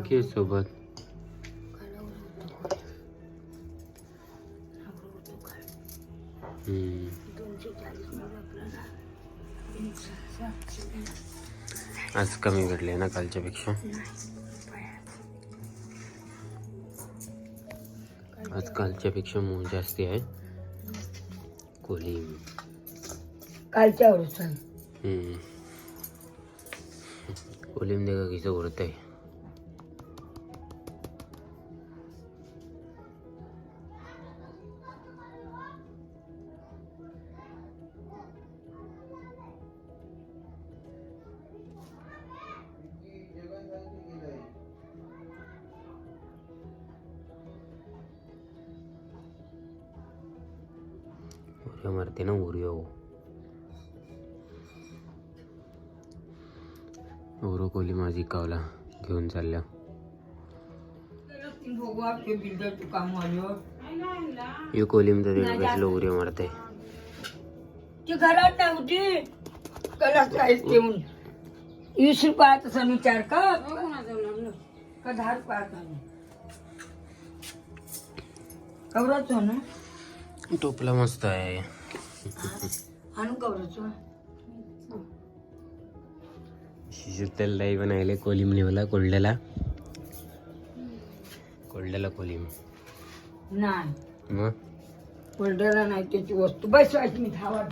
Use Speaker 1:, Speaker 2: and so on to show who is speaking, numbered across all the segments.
Speaker 1: घे सोबत. आज कमी भेटले ना कालच्या पेक्षा आज कालच्या पेक्षा मूग जास्ती आहे. कोलिम
Speaker 2: कालच्या.
Speaker 1: कोलिम देखा किसे उड़ता है उर्या मारते ना उर्या हो. ओरो कोली माझी कावला घेऊन चालल्या. यो कोलिम तर कसलं मारते.
Speaker 2: ती घरात नव्हती कलाच ते म्हणून वीस रुपयाचा सण विचार का का दहा कवराच ना?
Speaker 1: टोपला मस्त आहे.
Speaker 2: आणू कवराच
Speaker 1: शिजतेल दही बनायले कोलिम निवला कोल्ड्याला. कोल्ड्याला कोलिम.
Speaker 2: नाही.
Speaker 1: मग?
Speaker 2: कोल्ड्याला नाही त्याची वस्तू बसवायची मी धावा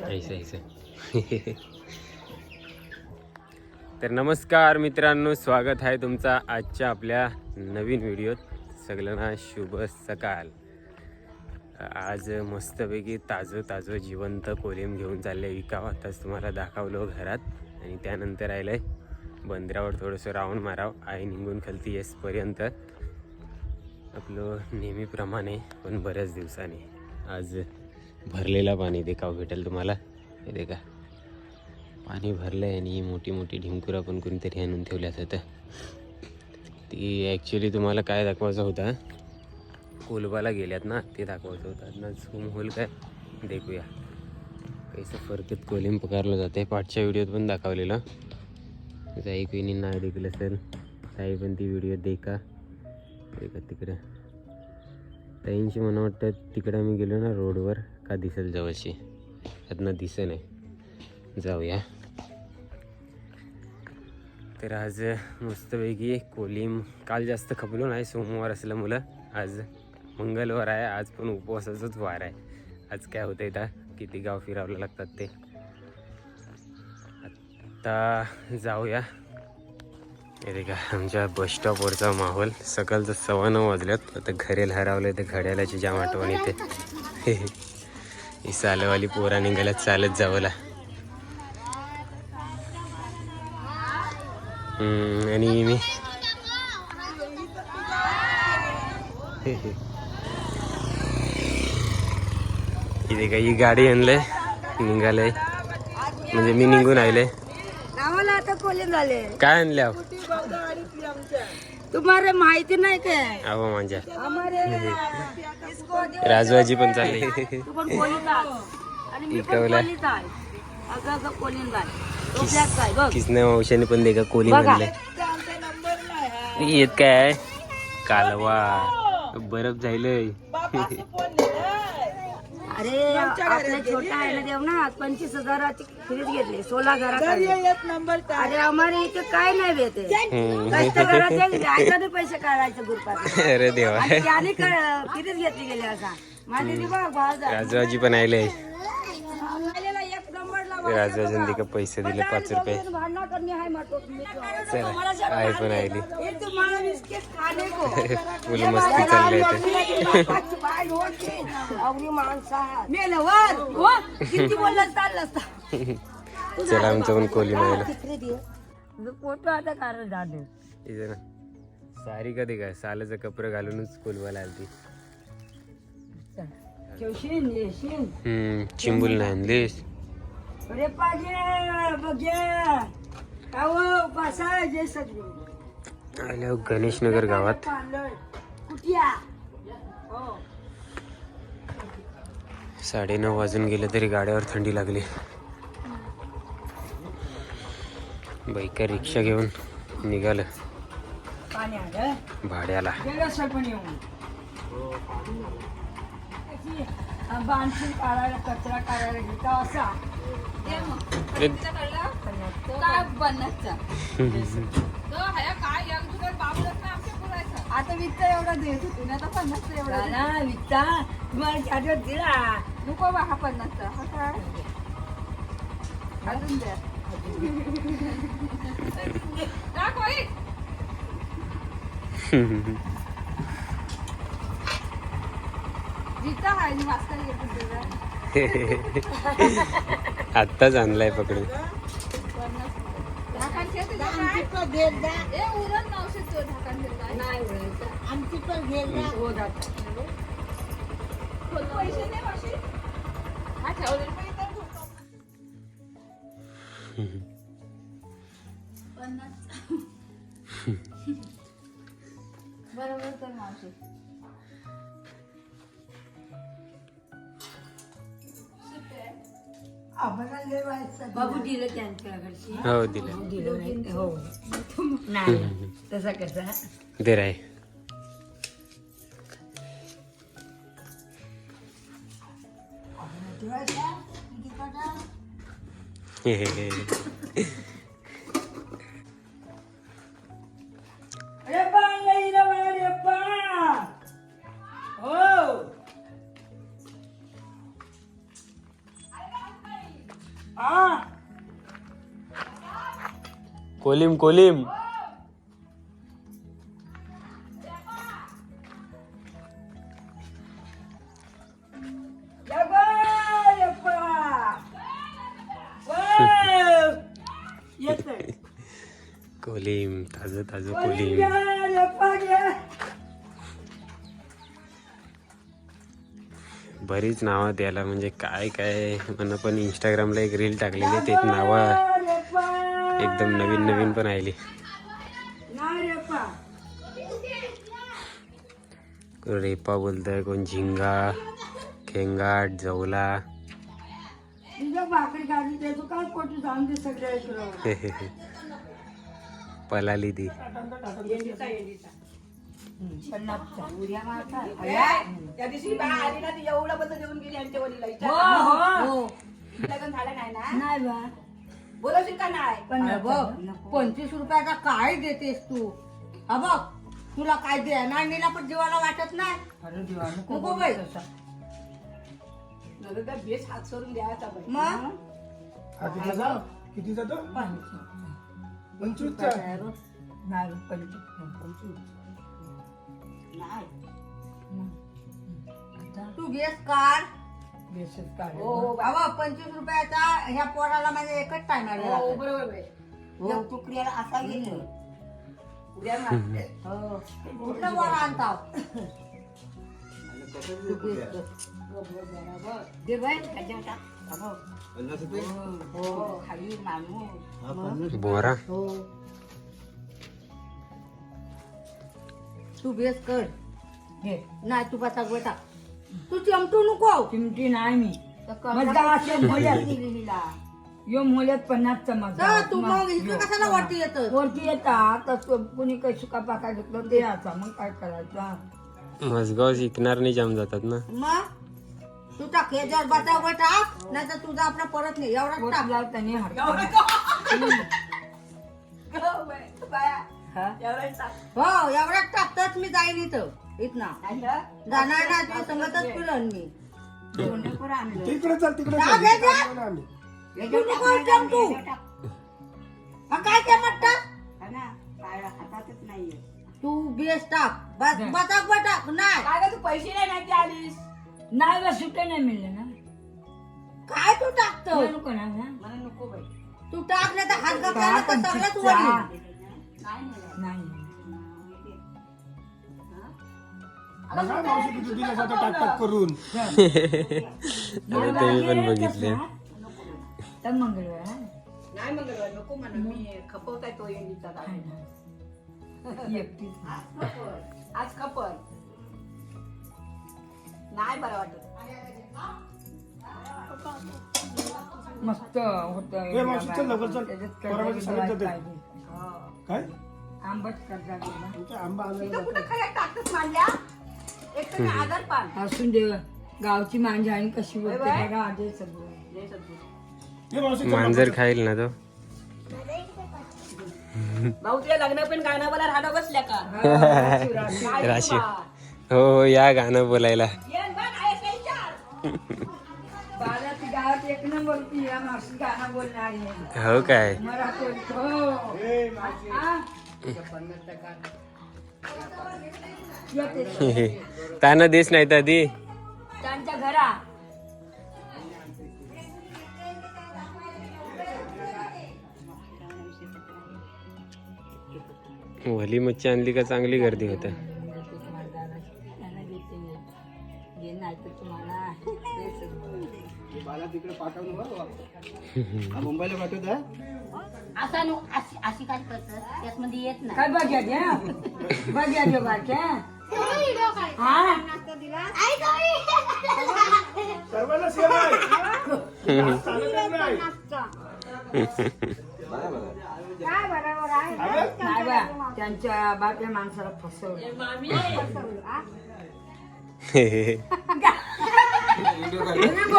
Speaker 1: तर नमस्कार मित्रांनो स्वागत आहे तुमचा आजच्या आपल्या नवीन व्हिडिओत. सगळ्यांना शुभ सकाळ. आज मस्तपैकी ताजं ताजं जिवंत कोलिम घेऊन चालले विकावं आताच तुम्हाला दाखवलो घरात. आणि त्यानंतर आलं आहे बंदरावर थोडंसं राऊंड माराव. आई निघून खालती येसपर्यंत आपलं नेहमीप्रमाणे पण बऱ्याच दिवसाने. आज भरलेला पाणी देखाव भेटेल तुम्हाला. हे देखा. पाणी भरलं आहे आणि मोठी मोठी ढिंकुरा पण कोणीतरी आणून ठेवल्यात होतं ती ॲक्च्युली तुम्हाला काय दाखवायचं होता कोलबाला गेल्यात ना ते दाखवायचं होतं ना झूम होईल काय? देखूया. कैसं फरकेत कोलिम पकारलं जाते. पाठच्या व्हिडिओत पण दाखवलेलं. जाई कोणी नाही देखील असेल. ताई पण ती व्हिडिओ देखा. देखा तिकडं. ताईंशी मला वाटतं तिकडं आम्ही गेलो ना रोडवर का दिसेल जवळशी. त्यातनं दिसे नाही जाऊया. तर आज मस्तपैकी कोलिम काल जास्त खपलो नाही सोमवार असल्यामुळं. आज मंगळवार आहे आज पण उपवासाचाच वार आहे. आज काय होतं इथं? किती गाव फिरावं लागतात ते. आता जाऊया. अरे का आमच्या बस स्टॉपवरचा माहोल. सकाळचं सव्वा नऊ वाजल्यात आता घरेला हरवलं तर घड्याळाची जाम आठवण येते. ही सालवाली पोरा निघाल्या चालत जावला. आणि मी. इथे का ही गाडी आणलंय निघालंय म्हणजे मी निघून आले
Speaker 2: आम्हाला आता कोलिन झाले.
Speaker 1: काय आणल्या
Speaker 2: तुम्हाला माहिती नाही काय?
Speaker 1: अहो माझ्या.
Speaker 2: हमारे
Speaker 1: राजवाजी पण चालली.
Speaker 2: बघ.
Speaker 1: किसने मावशाने पण दे का कोली
Speaker 2: बघा.
Speaker 1: म्हणले येत काय? आहे? कालवा. बरफ जायलंय
Speaker 2: अरे आपला छोटा आहे. ना देव ना पंचवीस हजाराची फ्रीज घेतली सोळा घरात अरे आम्हाला इथे काय नाही भेटे
Speaker 1: हम्म.
Speaker 2: कष्ट घरात आयच्याने पैसे काढायचे गुरुपात.
Speaker 1: अरे देवा.
Speaker 2: आणि त्याने फ्रीज घेतली गेली असा. माझी बघ भाव जा.
Speaker 1: राजवाजी पण आले
Speaker 2: आलेला एक नंबरला
Speaker 1: राजवाजन दे का पैसे दिले पाच रुपये. चला आई पण आली
Speaker 2: हे तुम्हाला बिस्किट खाणे को.
Speaker 1: फुल मस्ती चालले ते.
Speaker 2: हो किती बोललं चाललं असतं
Speaker 1: चला आमचं पण कोली मिळालं
Speaker 2: फोटो आता कारण झालं
Speaker 1: इथे ना सारी कधी काय? सालाचं कपडं घालूनच कोलवाला आलती. हम्म चिंबूल नाही आणलीस आल्या गणेशनगर गावात.
Speaker 2: हो.
Speaker 1: साडेनऊ वाजून गेले तरी गाड्यावर थंडी लागली. बाईकर रिक्षा घेऊन निघालं. भाड्याला.
Speaker 2: कचरा काढायला घेता असा.
Speaker 3: दे मग. तो हया काय एक दुकान ना आता वित्त एवढा देत होती ना आता पन्नासचा एवढा
Speaker 2: ना विकता तुम्हाला चार्जर दिला
Speaker 3: नको बा हा पन्नासचा हा काय अजून द्या टाक बाई. जिता आहे नि वाचता येत होते
Speaker 1: आत्ताच आणलाय पकडून.
Speaker 3: बरोबर तर मावशी.
Speaker 2: हा बाबू दिलं त्यांच्या घरची
Speaker 1: हो दिलं.
Speaker 2: हो, दिलं नाही. हो. नाही. तसा कसा?
Speaker 1: दे राय
Speaker 2: अरे
Speaker 1: कोलिम कोलिम. कोलिम ताजं ताज कोलिम. बरीच नावं द्यायला म्हणजे काय काय? म्हणा पण इंस्टाग्रामला एक रील टाकलेली आहे, त्यात नावं एकदम नवीन नवीन पण आली रेपा बोलतंय कोण? झिंगा खेंगाट जवला पलाली ती.
Speaker 4: त्या दिवशी बा आली ना ती एवढं बद्दल देऊन गेली आमच्या वडीला
Speaker 2: हो, हो.
Speaker 4: लग्न झालं नाही ना?
Speaker 2: नाही बा.
Speaker 4: बोलवशील का नाही?
Speaker 2: पन्नास
Speaker 5: बघ पंचवीस रुपयाचा काय देतेस तू? हा बघ तुला काय देणार नेला पण जीवाला वाटत नाही?
Speaker 2: अरे देवा नको
Speaker 5: नको
Speaker 2: बोलू
Speaker 5: बाई.
Speaker 2: तसा.
Speaker 4: बेस हात सोडून द्यायचा बाई.
Speaker 5: मग?
Speaker 6: हा? किती जातो? किती जातो? पंचवीसचा.
Speaker 2: नाही पंचवीस पंचवीस.
Speaker 4: नाही.
Speaker 2: आता
Speaker 5: तू घेस काढ
Speaker 4: हो हो
Speaker 5: हा बघ पंचवीस रुपयाचा ह्या पोराला माझ्या एकच टाइम
Speaker 4: हो, हो बरोबर
Speaker 5: हो तुकड्याला असा घेतो
Speaker 4: उद्या मारते.
Speaker 5: हो. कुठलं पोरा आणता
Speaker 4: दे बाई. हा. हो खाली माणूस
Speaker 1: बोरा.
Speaker 5: हो. तू बेस कर.
Speaker 2: घे
Speaker 5: नाही तू बता बेटा तू चमटू नको
Speaker 2: चिमटी नाही मी. मजा असे मोल्यात. यो मोल्यात पन्नासचा मजा
Speaker 5: तू मग इकडे कशाला वरती येत
Speaker 2: वरती येतात कुणी काही सुका पाका घेतलं ते याचा मग काय करायचा?
Speaker 1: मसगाव शिकणार नाही जाम जातात ना.
Speaker 5: मग? तू टाक हे जर बचाव टाक नाही तर तुझा आपला परत नाही. एवढाच टाक.
Speaker 4: हो.
Speaker 2: हा?
Speaker 4: एवढं टाक.
Speaker 5: हो एवढाच टाकतच मी जाईन इथं. जाणार ना. तुझ्या संगतच फिरन मी.
Speaker 4: दोन्ही पण आणलं.
Speaker 6: तिकडे चल तिकडे
Speaker 5: जा,
Speaker 6: चल.
Speaker 5: जा, जा.
Speaker 6: थांबलो ना आम्ही.
Speaker 5: तू नको जम तू. हा, काय म्हणता
Speaker 4: हा ना, काय हातातच नाहीये.
Speaker 5: तू बेस टाक. बस बचाक टाक नाही.
Speaker 4: काय गं तू पैसे नाही ना ती आलीस?
Speaker 2: नाही बा नाही मिळले ना.
Speaker 5: काय तू टाकतो
Speaker 2: मला नको ना.
Speaker 4: मला नको बाई
Speaker 5: तू टाक नाही तर हात
Speaker 2: का
Speaker 5: सगळंच
Speaker 4: मिळालं.
Speaker 2: नाही.
Speaker 6: बघा मावशी किती करून.
Speaker 1: पण बघितले.
Speaker 2: तर मंगळवार हा?
Speaker 4: नाही मंगळवार नको म्हणा. मी खपवताय तो येणीचा
Speaker 2: आहे
Speaker 4: दाखव.
Speaker 2: ना. एकटीच
Speaker 4: आज खपल. नाही बरं वाटत.
Speaker 2: मस्त होत
Speaker 6: ए, मावशी, चल लवकर चल. पोराबाची शाळेत जाते. काय?
Speaker 2: आंबट.
Speaker 6: इथे आंबा
Speaker 5: इथं कुठं खायला टाकतच मांडल्या? एक तर मी आधार पान.
Speaker 2: असून दे गावची मांजी आणि कशी बोलते
Speaker 5: बाय.
Speaker 2: बघा आधी सगळं.
Speaker 6: मावशी
Speaker 1: मांजर खाईल ना तो.
Speaker 4: भाऊ तुझ्या लग्न पण गाणं मला राहणं बसल्या का?
Speaker 1: राशी हो हो या गाणं बोलायला.
Speaker 2: बाला ती गावात एक नंबर ती या मावशी गाणं बोलणार आहे.
Speaker 1: हो काय?
Speaker 2: मराठी हो. हा? येते.
Speaker 1: ताना देश नाही तर ती
Speaker 2: त्यांच्या घरा.
Speaker 1: वली मच्छी आणली का चांगली गर्दी होत.
Speaker 6: मुंबईला पाठवत आहे
Speaker 4: असा नु अशी अशी काय करत त्यातमध्ये येत नाही.
Speaker 2: काय बघ्या द्या? बघ्या द्या बारक्या. हा?
Speaker 6: सर्वांना सेम आहे. हात चालतच नाही अगं,
Speaker 2: नाही बा त्यांच्या बापल्या माणसाला फसवलं.
Speaker 4: तो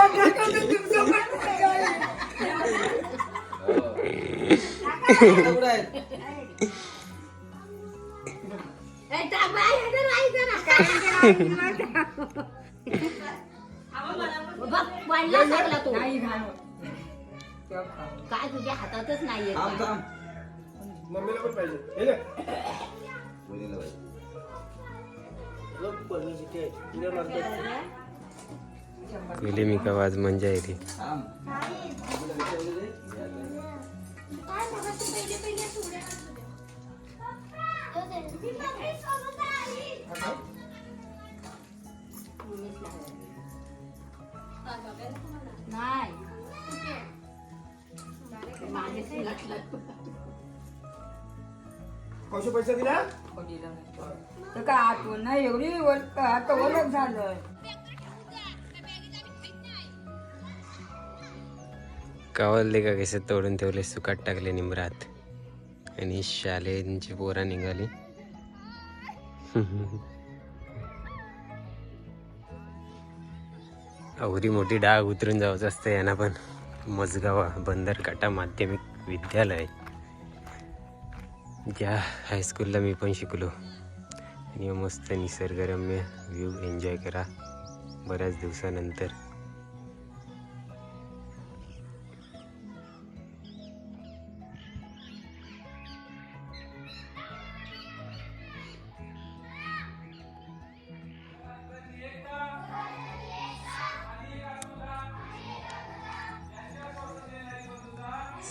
Speaker 4: काय तुझ्या हातातच नाहीये
Speaker 6: मम्मीला पण पाहिजे आहे.
Speaker 1: गेली मी का वाज येते
Speaker 6: कौशे पैसा दिला?
Speaker 2: तर काय आठवण नाही एवढी आता ओळख झालं.
Speaker 1: कावलले का कसं तोडून ठेवले सुकाट टाकले निमरात? आणि शालेंची पोरा निघाली. अवरी मोठी डाग उतरून जावंच असतं यांना पण. मजगावा बंदरकाटा माध्यमिक विद्यालय. ज्या हायस्कूलला मी पण शिकलो. आणि मस्त निसर्गरम्य व्ह्यू एन्जॉय करा. बऱ्याच दिवसानंतर.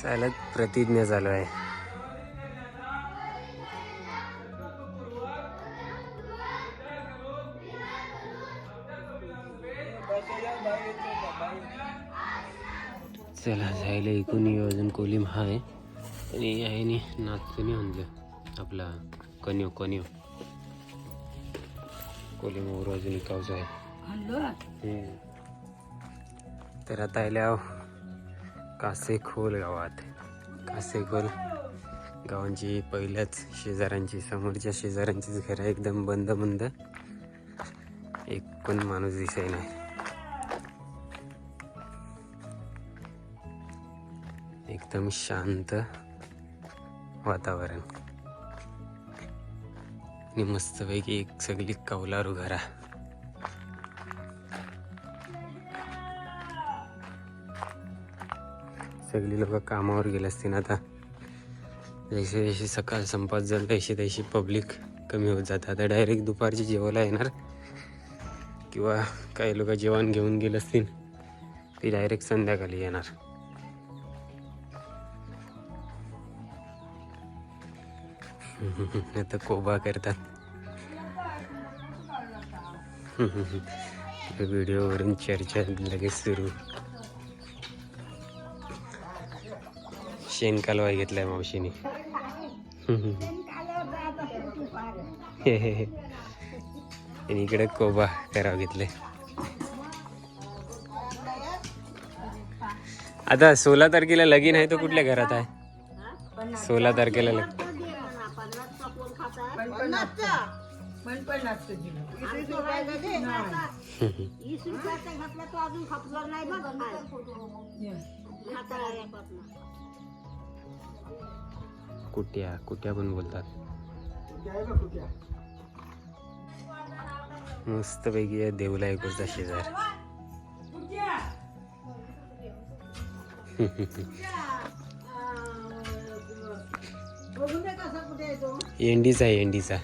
Speaker 1: चालत प्रतिज्ञा चालू आहे. चला जायला एकूण अजून कोलिम हाय आणि याने नाचणी आणलं आपला कन्यो कन्यो कोलिम अजून इकावचं आहे. तर आता आल्या कासेखोल गावात कासेखोल गावांची पहिल्याच शेजाऱ्यांची समोरच्या शेजाऱ्यांचीच घरं एकदम बंद बंद एक पण माणूस दिसाय नाही एकदम शांत वातावरण. आणि मस्तपैकी एक सगळी कौलारू घरा. सगळी लोक कामावर गेले असतील आता. जसे जशी सकाळ संपात जाईल तशी तशी पब्लिक कमी होत जातात आता डायरेक्ट दुपारची जेवायला येणार. किंवा काही लोक जेवण घेऊन गेले असतील ती डायरेक्ट संध्याकाळी येणार. आता कोबा करतात. व्हिडिओवरून चर्चा लगेच सुरू. शेण कालवा घेतलाय मावशीने. आणि इकडे कोबा करावं घेतलंय आता सोळा तारखेला लगीन आहे तो कुठल्या घरात आहे? सोळा तारखेला लग
Speaker 2: पण
Speaker 1: कुट्या कुट्या पण बोलतात. मस्त पैकी देऊला एकोचा शेजार. एंडीचा आहे एंडीचा.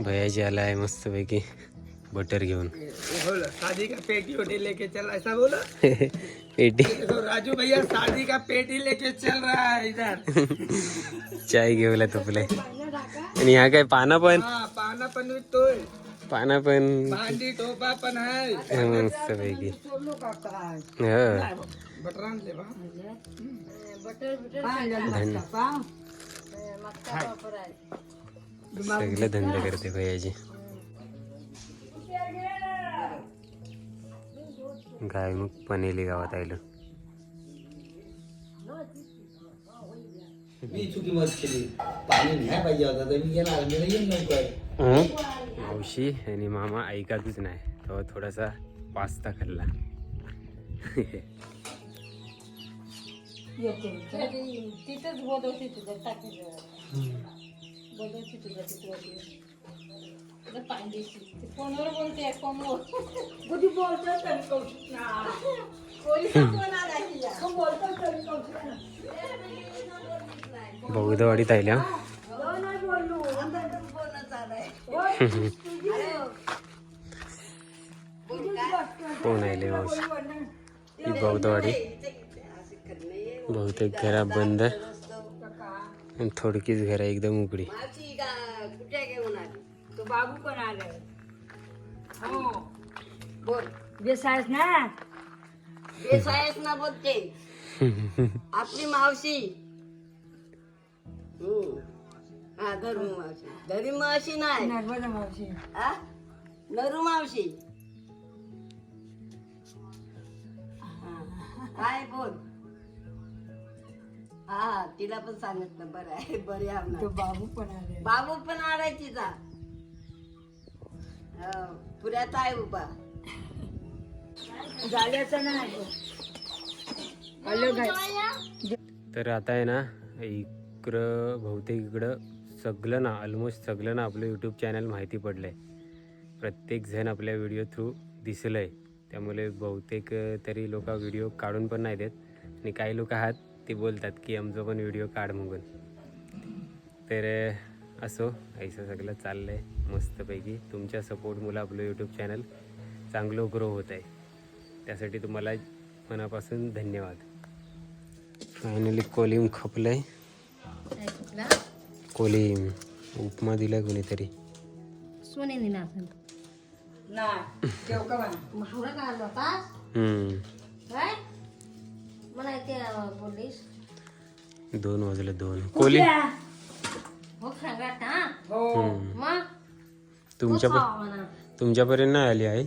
Speaker 1: भयाजी आलाय मस्त पैकी बटर घेऊन.
Speaker 6: बोलो शादी का पेटी लेके चल है, ऐसा बोलो.
Speaker 1: पेटी.
Speaker 6: राजू भैया शादी का पेटी लेके चल रहा है इधर।
Speaker 1: चाय घेऊला तुपले आणि ह्या काय पाना पण?
Speaker 6: हाँ पाना पण विकतोय.
Speaker 1: पाना पण.
Speaker 6: भांडी टोपा पण आहे.
Speaker 1: हा, मस्त पैकी. हा. सगळे धंदे करते भैयाजी. गाय मग पनेली गावात आलो
Speaker 7: मी चुकी मत केली. पाणी नाही पाहिजे होता तर मी येणार. मी येईन लवकर.
Speaker 1: मावशी आणि मामा ऐकतच नाही. तेव्हा थोडासा पास्ता खाल्ला.
Speaker 5: तिथंच बोलवते तुझं टाकी बोलवते तुझं तिथं ते फोनवर बोलते फोनवर.
Speaker 2: कधी बोलतो तरी कौशिक ना. तो बोलतो तरी कौशिक ना.
Speaker 1: बौद्धवाडीत आल्या कोण आले ही बौद्धवाडी बहुतेक घरा बंद. आणि थोडकीच घरा एकदम उघडी.
Speaker 2: बाबू पण आलाय हो. बोल. बेसायस ना?
Speaker 4: बेसायस ना बोलते. आपली मावशी. हम्म. हा धरू मावशी. धरी मावशी नाही.
Speaker 2: नर्मदा मावशी.
Speaker 4: हा? नरू मावशी. काय बोल? हा तिला पण सांगितलं बरं आहे बरे
Speaker 2: तो बाबू पण आलाय
Speaker 4: बाबू पण आलाय तिचा. हो, पुऱ्यात आहे उभा.
Speaker 2: झाल्याचं नाही.
Speaker 1: तर आता आहे ना इकडं बहुतेक इकडं सगळं ना ऑलमोस्ट सगळं ना आपलं यूट्यूब चॅनल माहिती पडलं आहे प्रत्येक जण आपल्या व्हिडिओ थ्रू दिसलं आहे त्यामुळे बहुतेक तरी लोक व्हिडिओ काढून पण नाही देत. आणि काही लोक आहात ते बोलतात की आमचं पण व्हिडिओ काढ म्हणून. तर असो ऐसं सगळं चाललं आहे मस्तपैकी. तुमच्या सपोर्टमुळे आपलं यूट्यूब चॅनल चांगलं ग्रो होत आहे. त्यासाठी तुम्हाला मनापासून धन्यवाद. फायनली कोलिम खपलंय. कोलिम उपमा दिला कोणीतरी?
Speaker 5: सोने दिला
Speaker 1: दोन वाजले दोन. कोलिम
Speaker 5: हो.
Speaker 1: तुमच्या तुमच्यापर्यंत नाही आली आहे.